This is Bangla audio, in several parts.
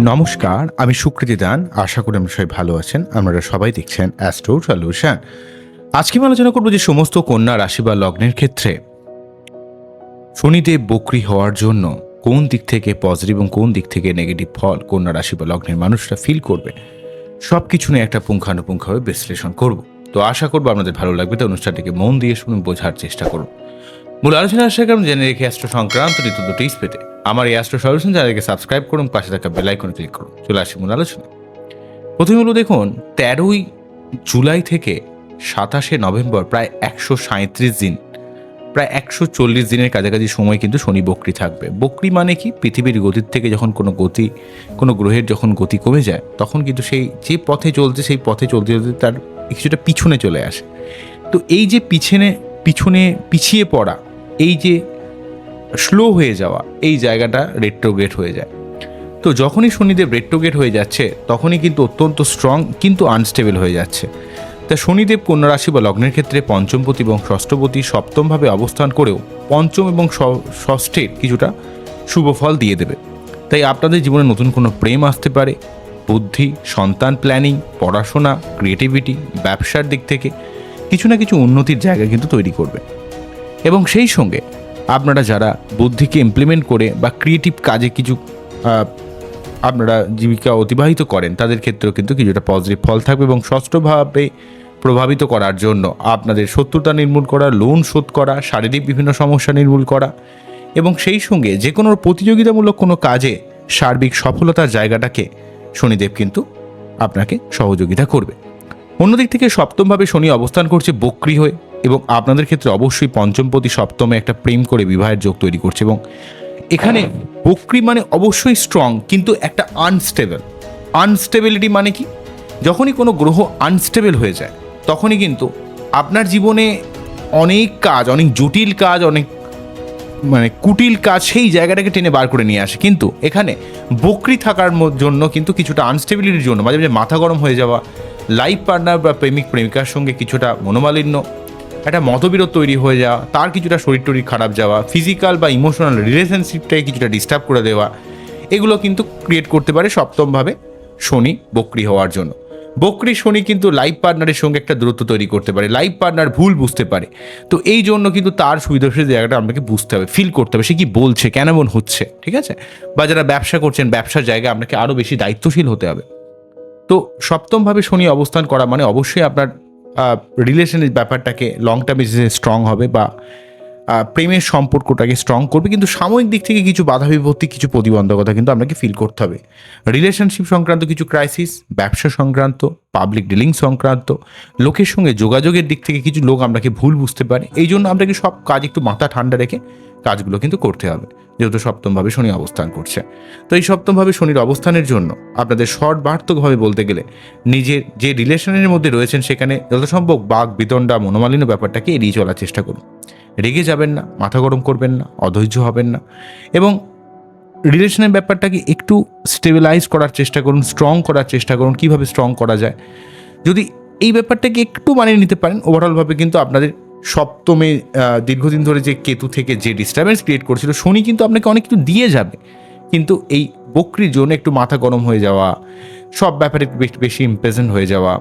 নমস্কার, আমি সুকৃতি দান। আশা করি আমরা সবাই ভালো আছেন। আপনারা সবাই দেখছেন অ্যাস্ট্রো সলিউশন। আজকে আমি আলোচনা করব যে সমস্ত কন্যা রাশি বা লগ্নের ক্ষেত্রে শনিদেব বকরি হওয়ার জন্য কোন দিক থেকে পজিটিভ এবং কোন দিক থেকে নেগেটিভ ফল কন্যা রাশি বা লগ্নের মানুষরা ফিল করবে সব কিছু নিয়ে একটা পুঙ্খানুপুঙ্খভাবে বিশ্লেষণ করব। তো আশা করব আপনাদের ভালো লাগবে। তো অনুষ্ঠানটিকে মন দিয়ে শুনুন, বোঝার চেষ্টা করুন। মূল আলোচনা আসার কারণ জেনে রেখে অ্যাস্ট্রো সংক্রান্ত নিত্য টিপস পেতে আমার এই অ্যাস্ট্রো সলিউশন চ্যানেলকে সাবস্ক্রাইব করুন, পাশে থাকা বেল আইকনে ক্লিক করুন। চলে আসি মূল আলোচনা প্রথমে হলো দেখুন, তেরোই জুলাই থেকে সাতাশে নভেম্বর প্রায় একশো সাঁত্রিশ দিন, প্রায় একশো চল্লিশ দিনের কাছাকাছি সময় কিন্তু শনি বক্রি থাকবে। বক্রি মানে কি? পৃথিবীর গতির থেকে যখন কোনো গতি, কোনো গ্রহের যখন গতি কমে যায়, তখন কিন্তু সেই যে পথে চলছে, সেই পথে চলতে চলতে তার কিছুটা পিছনে চলে আসে। তো এই যে পিছনে পিছনে পিছিয়ে পড়া, এই যে স্লো হয়ে যাওয়া, এই জায়গাটা রেট্রোগেট হয়ে যায়। তো যখনই শনিদেব রেট্রোগেট হয়ে যাচ্ছে, তখনই কিন্তু অত্যন্ত স্ট্রং কিন্তু আনস্টেবল হয়ে যাচ্ছে। তা শনিদেব কন্যা রাশি বা লগ্নের ক্ষেত্রে পঞ্চমপতি এবং ষষ্ঠপতি সপ্তমভাবে অবস্থান করেও পঞ্চম এবং ষষ্ঠের কিছুটা শুভ ফল দিয়ে দেবে। তাই আপনাদের জীবনে নতুন কোনো প্রেম আসতে পারে বুদ্ধি, সন্তান প্ল্যানিং পড়াশোনা ক্রিয়েটিভিটি ব্যবসার দিক থেকে কিছু না কিছু উন্নতির জায়গা কিন্তু তৈরি করবে। এবং সেই সঙ্গে আপনারা যারা বুদ্ধিকে ইমপ্লিমেন্ট করে বা ক্রিয়েটিভ কাজে কিছু আপনারা জীবিকা অতিবাহিত করেন, তাদের ক্ষেত্রেও কিন্তু কিছুটা পজিটিভ ফল থাকবে এবং ষষ্ঠভাবে প্রভাবিত করার জন্য আপনাদের শত্রুতা নির্মূল করা লোন শোধ করা, শারীরিক বিভিন্ন সমস্যা নির্মূল করা এবং সেই সঙ্গে যে কোনো প্রতিযোগিতামূলক কোনো কাজে সার্বিক সফলতার জায়গাটাকে শনিদেব কিন্তু আপনাকে সহযোগিতা করবে। অন্যদিক থেকে সপ্তমভাবে শনি অবস্থান করছে বক্রি হয়ে এবং আপনাদের ক্ষেত্রে অবশ্যই পঞ্চমপতি সপ্তমে একটা প্রেম করে বিবাহের যোগ তৈরি করছে এবং এখানে বক্রি মানে অবশ্যই স্ট্রং কিন্তু একটা আনস্টেবল আনস্টেবিলিটি মানে কি? যখনই কোনো গ্রহ আনস্টেবল হয়ে যায়, তখনই কিন্তু আপনার জীবনে অনেক কাজ, অনেক জটিল কাজ, অনেক মানে কুটিল কাজ সেই জায়গাটাকে টেনে বার করে নিয়ে আসে। কিন্তু এখানে বকরি থাকার জন্য কিন্তু কিছুটা আনস্টেবিলিটির জন্য, মাঝে মাঝে মাথা গরম হয়ে যাওয়া লাইফ পার্টনার বা প্রেমিক প্রেমিকার সঙ্গে কিছুটা মনোমালিন্য, একটা মতবিরোধ তৈরি হয়ে যাওয়া, তার কিছুটা শরীর টরীর খারাপ যাওয়া ফিজিক্যাল বা ইমোশনাল রিলেশনশিপটাকে কিছুটা ডিস্টার্ব করে দেওয়া, এগুলো কিন্তু ক্রিয়েট করতে পারে সপ্তমভাবে শনি বকরি হওয়ার জন্য। বকরি শনি কিন্তু লাইফ পার্টনারের সঙ্গে একটা দূরত্ব তৈরি করতে পারে। লাইফ পার্টনার ভুল বুঝতে পারে। তো এই জন্য কিন্তু তার সুবিধাসের জায়গাটা আপনাকে বুঝতে হবে ফিল করতে হবে। সে কি বলছে, কেন এমন হচ্ছে, ঠিক আছে? বা যারা ব্যবসা করছেন, ব্যবসার জায়গায় আপনাকে আরও বেশি দায়িত্বশীল হতে হবে। তো সপ্তমভাবে শনি অবস্থান করা মানে অবশ্যই আপনার রিলেশনের ব্যাপারটাকে লং টার্মে স্ট্রং হবে বা প্রেমের সম্পর্কটাকে স্ট্রং করবে, কিন্তু সাময়িক দিক থেকে কিছু বাধা বিপত্তি, কিছু প্রতিবন্ধকতা কিন্তু আপনাকে ফিল করতে হবে। রিলেশনশিপ সংক্রান্ত কিছু ক্রাইসিস ব্যবসা সংক্রান্ত পাবলিক ডিলিং সংক্রান্ত, লোকের সঙ্গে যোগাযোগের দিক থেকে কিছু লোক আপনাকে ভুল বুঝতে পারে, এই জন্য আপনাকে সব কাজ একটু মাথা ঠান্ডা রেখে কাজগুলো কিন্তু করতে হবে, যেহেতু সপ্তমভাবে শনি অবস্থান করছে। তো এই সপ্তমভাবে শনির অবস্থানের জন্য আপনাদের শর্ট বার্তকভাবে বলতে গেলে নিজের যে রিলেশনের মধ্যে রয়েছেন সেখানে যত সম্ভব বাঘ বিতণ্ডা, মনোমালিন্য ব্যাপারটাকে এড়িয়ে চলার চেষ্টা করুন। রেগে যাবেন না, মাথা গরম করবেন না, অধৈর্য হবেন না। এবং রিলেশনের ব্যাপারটাকে একটু স্টেবিলাইজ করার চেষ্টা করুন স্ট্রং করার চেষ্টা করুন, কীভাবে স্ট্রং করা যায়। যদি এই ব্যাপারটাকে একটু মানিয়ে নিতে পারেন ওভারঅলভাবে কিন্তু আপনাদের সপ্তমে দীর্ঘদিন ধরে যে কেতু থেকে যে ডিস্টারবেন্স ক্রিয়েট করছিল, শনি কিন্তু আপনাকে অনেক কিছু দিয়ে যাবে। কিন্তু এই বকরির জন্য একটু মাথা গরম হয়ে যাওয়া, সব ব্যাপারে বেশি ইম্প্রেজেন্ট হয়ে যাওয়া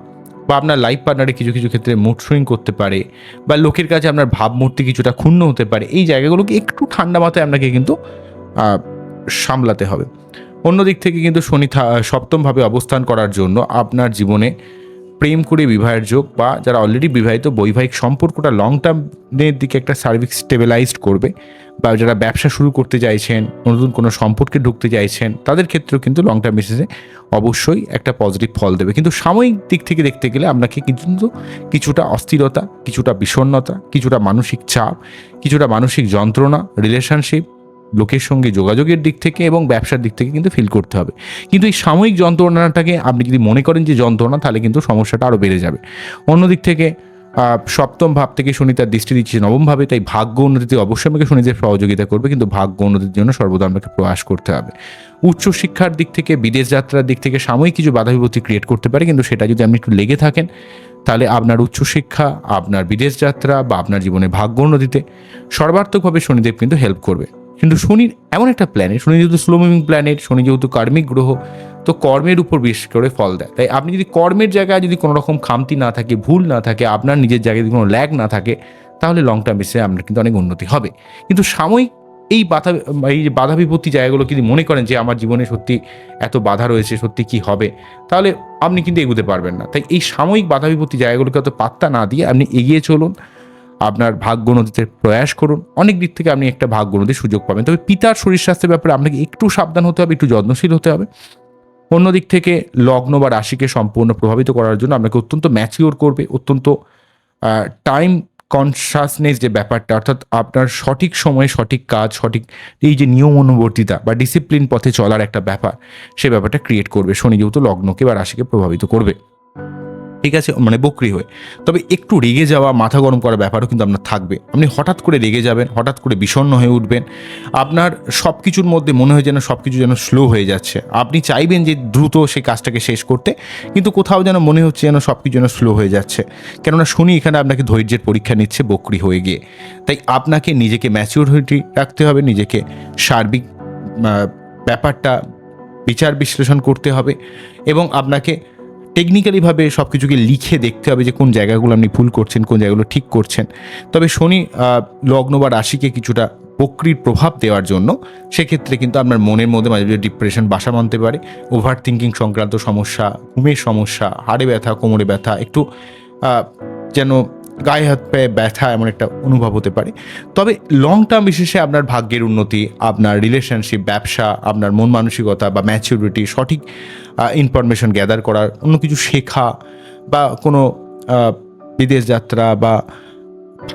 বা আপনার লাইফ পার্টনারে কিছু কিছু ক্ষেত্রে মুড সুইং করতে পারে বা লোকের কাছে আপনার ভাবমূর্তি কিছুটা ক্ষুণ্ণ হতে পারে, এই জায়গাগুলোকে একটু ঠান্ডা মাথায় আপনাকে কিন্তু সামলাতে হবে। অন্য দিক থেকে কিন্তু শনি সপ্তমভাবে অবস্থান করার জন্য আপনার জীবনে প্রেম করে বিবাহের যোগ বা যারা অলরেডি বিবাহিত, বৈবাহিক সম্পর্কটা লং টার্মের দিকে একটা সার্ভিস স্টেবিলাইজড করবে বা যারা ব্যবসা শুরু করতে চাইছেন, নতুন কোনো সম্পর্কে ঢুকতে চাইছেন, তাদের ক্ষেত্রেও কিন্তু লং টার্ম বেসিসে অবশ্যই একটা পজিটিভ ফল দেবে। কিন্তু সাময়িক দিক থেকে দেখতে গেলে আপনাকে কিন্তু কিছুটা অস্থিরতা, কিছুটা বিষণ্ণতা, কিছুটা মানসিক চাপ, কিছুটা মানসিক যন্ত্রণা রিলেশনশিপ লোকের সঙ্গে যোগাযোগের দিক থেকে এবং ব্যবসার দিক থেকে কিন্তু ফিল করতে হবে। কিন্তু এই সাময়িক যন্ত্রণাটাকে আপনি যদি মনে করেন যে যন্ত্রণা, তাহলে কিন্তু সমস্যাটা আরও বেড়ে যাবে। অন্যদিক থেকে সপ্তম ভাব থেকে শনি তার দৃষ্টি দিচ্ছে নবমভাবে, তাই ভাগ্য উন্নতিতে অবশ্যই আমাকে শনিদের সহযোগিতা করবে, কিন্তু ভাগ্য উন্নতির জন্য সর্বদা আমাকে প্রয়াস করতে হবে। উচ্চশিক্ষার দিক থেকে, বিদেশ যাত্রার দিক থেকে সাময়িক কিছু বাধা বিপত্তি ক্রিয়েট করতে পারে, কিন্তু সেটা যদি আপনি একটু লেগে থাকেন, তাহলে আপনার উচ্চশিক্ষা আপনার বিদেশ যাত্রা বা আপনার জীবনে ভাগ্য উন্নতিতে সর্বার্থকভাবে শনিদেব কিন্তু হেল্প করবে। কিন্তু শনির এমন একটা প্ল্যানেট শনি যেহেতু স্লো মুভিং প্ল্যানেট শনি যেহেতু কার্মিক গ্রহ, তো কর্মের উপর বেশ করে ফল দেয়। তাই আপনি যদি কর্মের জায়গায় যদি কোনো রকম খামতি না থাকে, ভুল না থাকে, আপনার নিজের জায়গায় যদি কোনো ল্যাগ না থাকে, তাহলে লং টার্ম বেসে আপনার কিন্তু অনেক উন্নতি হবে। কিন্তু সাময়িক এই বাধা, এই যে বাধা বিপত্তি জায়গাগুলো যদি মনে করেন যে আমার জীবনে সত্যি এত বাধা রয়েছে, সত্যি কি হবে, তাহলে আপনি কিন্তু এগোতে পারবেন না। তাই এই সাময়িক বাধা বিপত্তি জায়গাগুলোকে অত পাত্তা না দিয়ে আপনি এগিয়ে চলুন। আপনার ভাগ্যোন্নতিতে প্রয়াস করুন। অনেক দিক থেকে আপনি একটা ভাগ্যোন্নতির সুযোগ পাবেন। তবে পিতার শরীর স্বাস্থ্যের ব্যাপারে আপনাকে একটু সাবধান হতে হবে, একটু যত্নশীল হতে হবে। অন্যদিক থেকে লগ্ন বা রাশিকে সম্পূর্ণ প্রভাবিত করার জন্য আপনাকে অত্যন্ত ম্যাচিওর করবে, অত্যন্ত টাইম কনসাসনেস যে ব্যাপারটা, অর্থাৎ আপনার সঠিক সময়ে সঠিক কাজ, সঠিক এই যে নিয়ম অনুবর্তিতা বা ডিসিপ্লিন পথে চলার একটা ব্যাপার, সে ব্যাপারটা ক্রিয়েট করবে। শনি যেহেতু লগ্নকে বা রাশিকে প্রভাবিত করবে। ঠিক আছে? মানে বকরি হয়ে। তবে একটু রেগে যাওয়া, মাথা গরম করার ব্যাপারও কিন্তু আপনার থাকবে। আপনি হঠাৎ করে রেগে যাবেন, হঠাৎ করে বিষণ্ণ হয়ে উঠবেন। আপনার সব কিছুর মধ্যে মনে হয় যেন সব কিছু যেন স্লো হয়ে যাচ্ছে। আপনি চাইবেন যে দ্রুত সেই কাজটাকে শেষ করতে, কিন্তু কোথাও যেন মনে হচ্ছে যেন সব কিছু যেন স্লো হয়ে যাচ্ছে। কেননা শনি এখানে আপনাকে ধৈর্যের পরীক্ষা নিচ্ছে বকরি হয়ে গিয়ে। তাই আপনাকে নিজেকে ম্যাচিউরিটি রাখতে হবে, নিজেকে সার্বিক ব্যাপারটা বিচার বিশ্লেষণ করতে হবে এবং আপনাকে টেকনিক্যালিভাবে সব কিছুকে লিখে দেখতে হবে যে কোন জায়গাগুলো আপনি ভুল করছেন, কোন জায়গাগুলো ঠিক করছেন। তবে শনি লগ্ন বা রাশিকে কিছুটা প্রক্রির প্রভাব দেওয়ার জন্য সেক্ষেত্রে কিন্তু আপনার মনের মধ্যে মাঝে মাঝে ডিপ্রেশন বাসা মানতে পারে। ওভার থিঙ্কিং সংক্রান্ত সমস্যা, ঘুমের সমস্যা, হাড়ে ব্যথা, কোমরে ব্যথা, একটু যেন গায়ে হাত পায়ে ব্যথা এমন একটা অনুভব হতে পারে। তবে লং টার্ম বিশেষে আপনার ভাগ্যের উন্নতি, আপনার রিলেশনশিপ ব্যবসা, আপনার মন মানসিকতা বা ম্যাচিউরিটি সঠিক ইনফরমেশন গ্যাদার করার অন্য কিছু শেখা বা কোনো বিদেশ যাত্রা বা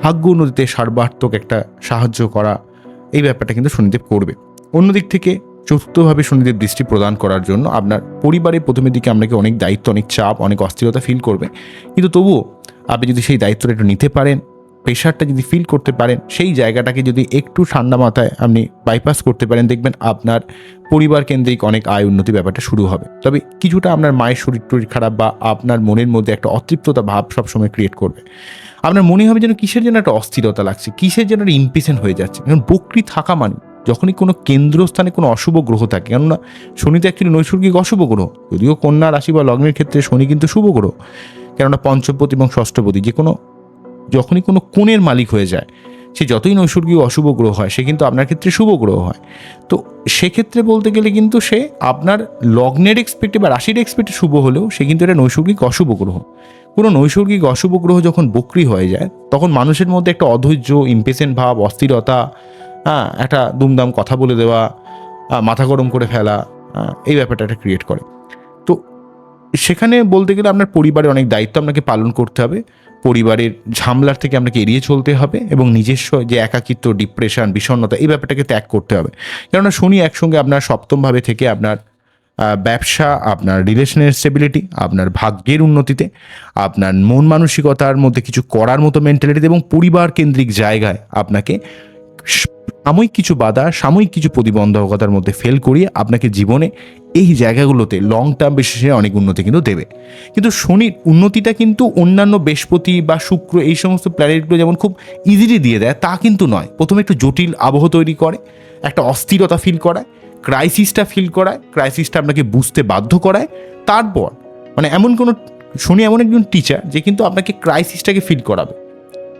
ভাগ্য উন্নতিতে সর্বাত্মক একটা সাহায্য করা, এই ব্যাপারটা কিন্তু শনিদেব করবে। অন্যদিক থেকে চতুর্থভাবে শনিদেব দৃষ্টি প্রদান করার জন্য আপনার পরিবারে প্রথমের দিকে আপনাকে অনেক দায়িত্ব, অনেক চাপ, অনেক অস্থিরতা ফিল করবে। কিন্তু তবুও আপনি যদি সেই দায়িত্বটা একটু নিতে পারেন প্রেশারটা যদি ফিল করতে পারেন, সেই জায়গাটাকে যদি একটু ঠান্ডা মাথায় আপনি বাইপাস করতে পারেন, দেখবেন আপনার পরিবার কেন্দ্রিক অনেক আয় উন্নতি ব্যাপারটা শুরু হবে। তবে কিছুটা আপনার মায়ের শরীর টরীর খারাপ বা আপনার মনের মধ্যে একটা অতৃপ্ততা ভাব সবসময় ক্রিয়েট করবে। আপনার মনে হবে যেন কিসের যেন একটা অস্থিরতা লাগছে, কিসের যেন একটা ইম্পেশেন্ট হয়ে যাচ্ছে। কারণ বকরি থাকা মানে যখনই কোনো কেন্দ্রস্থানে কোনো অশুভ গ্রহ থাকে, কেননা শনি তো অ্যাকচুয়ালি নৈসর্গিক অশুভ গ্রহ, যদিও কন্যা রাশি বা লগ্নের ক্ষেত্রে শনি কিন্তু শুভ গ্রহ। কেননা পঞ্চপতি এবং ষষ্ঠপতি যে কোনো যখনই কোনো কোণের মালিক হয়ে যায়, সে যতই নৈসর্গিক অশুভ গ্রহ হয়, সে কিন্তু আপনার ক্ষেত্রে শুভ গ্রহ হয়। তো সেক্ষেত্রে বলতে গেলে কিন্তু সে আপনার লগ্নের এক্সপেক্টে বা রাশির এক্সপেক্টে শুভ হলেও সে কিন্তু এটা নৈসর্গিক অশুভ গ্রহ। কোনো নৈসর্গিক অশুভ গ্রহ যখন বক্রি হয়ে যায়, তখন মানুষের মধ্যে একটা অধৈর্য ইম্পেশেন্ট ভাব, অস্থিরতা হ্যাঁ একটা দুমদাম কথা বলে দেওয়া মাথা গরম করে ফেলা এই ব্যাপারটা একটা ক্রিয়েট করে। সেখানে বলতে গেলে আপনার পরিবারের অনেক দায়িত্ব আপনাকে পালন করতে হবে। পরিবারের ঝামলার থেকে আপনাকে এড়িয়ে চলতে হবে এবং নিজস্ব যে একাকিত্ব ডিপ্রেশন বিষণ্ণতা, এই ব্যাপারটাকে ত্যাগ করতে হবে। কেননা শনি একসঙ্গে আপনার সপ্তমভাবে থেকে আপনার ব্যবসা, আপনার রিলেশনের স্টেবিলিটি আপনার ভাগ্যের উন্নতিতে, আপনার মন মানসিকতার মধ্যে কিছু করার মতো মেন্টালিটিতে এবং পরিবার কেন্দ্রিক জায়গায় আপনাকে সাময়িক কিছু বাধা, সাময়িক কিছু প্রতিবন্ধকতার মধ্যে ফেল করিয়ে আপনাকে জীবনে এই জায়গাগুলোতে লং টার্ম বিশেষে অনেক উন্নতি কিন্তু দেবে। কিন্তু শনির উন্নতিটা কিন্তু অন্যান্য বৃহস্পতি বা শুক্র এই সমস্ত প্ল্যানেটগুলো যেমন খুব ইজিলি দিয়ে দেয়, তা কিন্তু নয়। প্রথমে একটু জটিল আবহ তৈরি করে, একটা অস্থিরতা ফিল করায় ক্রাইসিসটা ফিল করায় ক্রাইসিসটা আপনাকে বুঝতে বাধ্য করায়। তারপর মানে এমন কোনো, শনি এমন একজন টিচার যে কিন্তু আপনাকে ক্রাইসিসটাকে ফিল করাবে।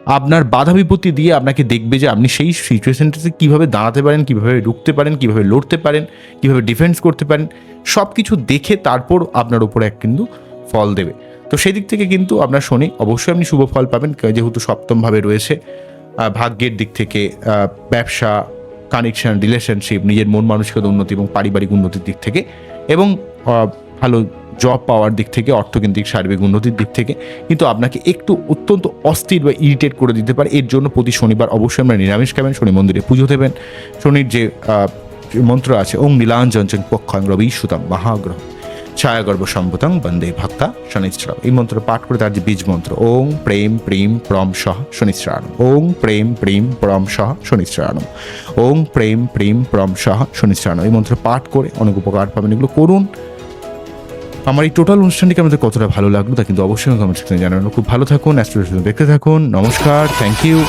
আপনার বাধা বিপত্তি দিয়ে আপনাকে দেখবে যে আপনি সেই সিচুয়েশনটাতে কীভাবে দাঁড়াতে পারেন, কীভাবে রুখতে পারেন, কীভাবে লড়তে পারেন, কীভাবে ডিফেন্স করতে পারেন সব কিছু দেখে তারপর আপনার উপরে এক কিন্তু ফল দেবে। তো সেই দিক থেকে কিন্তু আপনার শনি অবশ্যই আপনি শুভ ফল পাবেন যেহেতু সপ্তমভাবে রয়েছে ভাগ্যের দিক থেকে ব্যবসা কানেকশন রিলেশনশিপ নিজের মন মানসিকতা উন্নতি এবং পারিবারিক উন্নতির দিক থেকে এবং ভালো জব পাওয়ার দিক থেকে, অর্থকেন্দ্রিক, সার্বিক উন্নতির দিক থেকে, কিন্তু আপনাকে একটু অত্যন্ত অস্থির বা ইরিটেট করে দিতে পারে। এর জন্য প্রতি শনিবার অবশ্যই আমরা নিরামিষ খাবেন, শনি মন্দিরে পুজো দেবেন। শনির যে মন্ত্র আছে, ওং নীলাঞ্জন পক্ষং রবি সুতম মহাগ্রহ। ছায়াগর্ভ সম্ভুতং বন্দে ভক্তা শনিশ্রাম এই মন্ত্র পাঠ করে তার যে বীজ মন্ত্র, ওং প্রেম প্রেম প্রম সহ শনিশ্রায়ণম ওং প্রেম প্রেম প্রম সহ শনিশ্রায়ণম ওং প্রেম প্রেম প্রম সহ শনিশ্রায়ণম এই মন্ত্র পাঠ করে অনেক উপকার পাবেন। এগুলো করুন। আমার এই টোটাল অনুষ্ঠানটিকে আমাদের কতটা ভালো লাগল তা কিন্তু অবশ্যই কমেন্ট সেকশনে জানানো। খুব ভালো থাকুন অ্যাস্ট্রোলজি দেখতে থাকুন। নমস্কার, থ্যাংক ইউ।